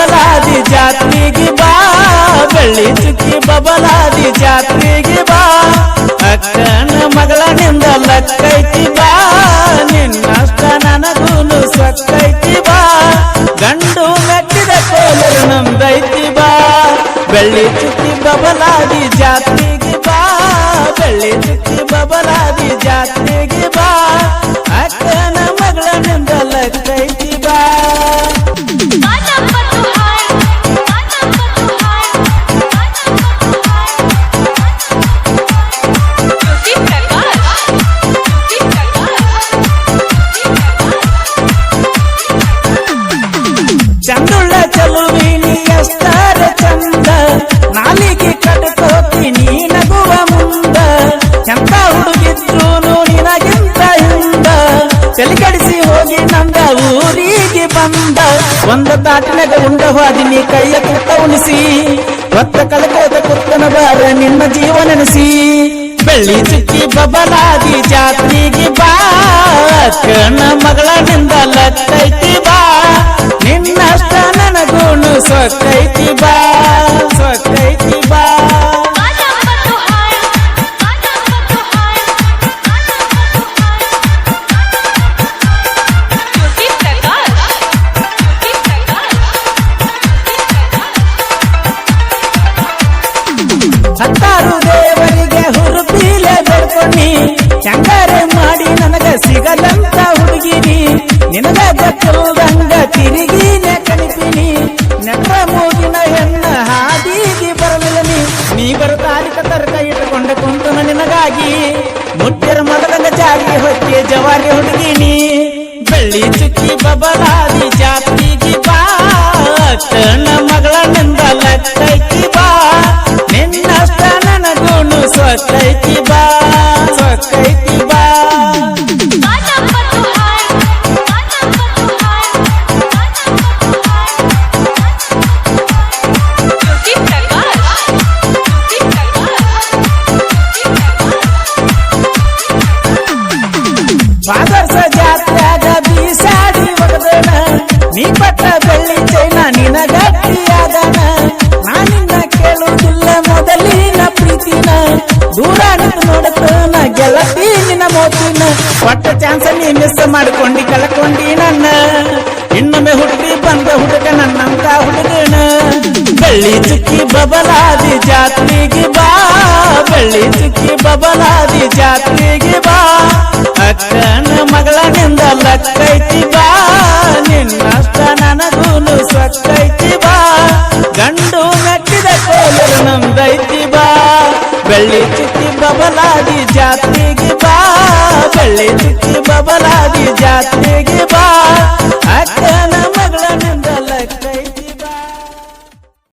ಬಬಲಾದಿ ಜಾತ್ರೆಗೆ ಬಾ, ಬೆಳ್ಳಿ ಚುಕ್ಕಿ ಬಬಲಾದಿ ಜಾತ್ರೆಗೆ ಬಾ. ಅಕ್ಕನ ಮಗಳನಿಂದ ಲಕ್ಕೈತಿ ಬಾ ನಿನ್ನಷ್ಟ ನನಗೂನು ಸಕ್ಕೈತಿ ಬಾ. ಗಂಡು ಮೆಟ್ಟಿದ ಕೋಲರು ನಂದೈತಿ ಬಾ, ಬೆಳ್ಳಿ ಚುಕ್ಕಿ ಬಬಲಾದಿ ಜಾತ್ರೆಗೆ ಬಾ, ಬೆಳ್ಳಿ ಚುಕ್ಕಿ ಬಬಲಾದಿ ಜಾತ್ರೆ ಚಂದುಳ್ಳ ಚಲುವಿನಿ ಎಸ್ತಾರ ಚಂದ. ನಾಲಿಗೆ ಕಟ್ಕೋತೀನಿ ನಗುವ ಮುಂದ. ಎಂತ ಹುಡುಗಿದ್ರು ನಿನಗಿಂತ ಹಿಂದ. ತಲೆಗಡಿಸಿ ಹೋಗಿ ನಂದ ಊರಿಗೆ ಬಂದ. ಒಂದ ತಾಟಿನಾಗ ಉಂಡ ಹೋದಿನಿ ಕೈಯ ಕುತ್ತ ಉಣಿಸಿ. ಹೊತ್ತ ಕಳ್ಕೋದ ಕುತ್ತನ ಬಾರ ನಿನ್ನ ಬೆಳ್ಳಿ ಚುಕ್ಕಿ ಬಬಲಾದಿ ಜಾತ್ರೆಗೆ ಬಾ. ಕಣ್ಣ ಮಗಳಿಂದ ಲಕ್ಕೈತಿ ಬಾ. ಗೊತ್ತಿಲ್ದಂಗ ತಿರುಗಿನೆ ಕಣಿಪಿನಿ ನೆಟ್ರ ಮೂಗಿನ ಹೆಣ್ಣ ಹಾದಿಗೆ ಬರಲಿಲ್ಲ ನೀ ನೀ ಬರತಾರಿಕ ತರ್ಕ ಇಟ್ಟುಕೊಂಡ ಕುಂತು ನಿನಗಾಗಿ. ಮುಟ್ಟಿರ ಮೊದಲಂಗ ಜಾರಿಗೆ ಹೊಕ್ಕೆ ಜವಾರಿ ಹುಡುಗಿನಿ. ಬೆಳ್ಳಿ ಚುಕ್ಕಿ ಬಬಲಾದಿ ಜಾತಿಗೆ ಬಾ. ಮಗಳ ಮಗಳನಿಂದ ಲಕ್ಕೈತಿ ಬಾ. ನಿನ್ನಷ್ಟ ನನಗೂನು ಸ್ವತ್ತೈತಿ ಫಾದರ್ಸ ಜಾತ್ಯಾಗ ಬೀಸಾಡಿ ಒಗದನ ನೀ ಪಟ್ಟ ಬೆಳ್ಳಿ ಚೈನ ನಿನ ಗಟ್ಟಿಯಾದನ ನಾನಿನ್ನ ಕೇಳುವುದಿಲ್ಲ ಮೊದಲಿನ ಪ್ರೀತಿನ ದೂರ ನೋಡುತ್ತನ ಗೆಲತಿ ನಿನ್ನ ಮೋತಿನ ಪಟ್ಟ ಚಾನ್ಸ್ ನೀ ಮಿಸ್ ಮಾಡ್ಕೊಂಡಿ ಕಳ್ಕೊಂಡಿ ನನ್ನ ಇನ್ನೊಮ್ಮೆ ಹುಡುಗಿ ಬಂದ ಹುಡುಗ ನನ್ನಂತ ಹುಡುಗನ ಬೆಳ್ಳಿ ಚುಕ್ಕಿ ಬಬಲಾದಿ ಜಾತ್ರೆಗೆ ಬಾ ಬೆಳ್ಳಿ ಚುಕ್ಕಿ ಬಬಲಾದಿ ಜಾತ್ರೆಗೆ ಬಾ ಅಕ್ಕನ ಮಗಳನಿಂದ ಲಕ್ಕೈತಿ ಬಾ. ನಿನ್ನಷ್ಟ ನನಗೂನು ಸಕ್ಕೈತಿ ಬಾ. ಗಂಡು ಮೆಟ್ಟಿದ ಕೋಲರು ನಮ್ದೈತಿ ಬಾ. ಬೆಳ್ಳಿ ಚಿತ್ತಿ ಬಬಲಾದಿ ಚುಕ್ಕಿ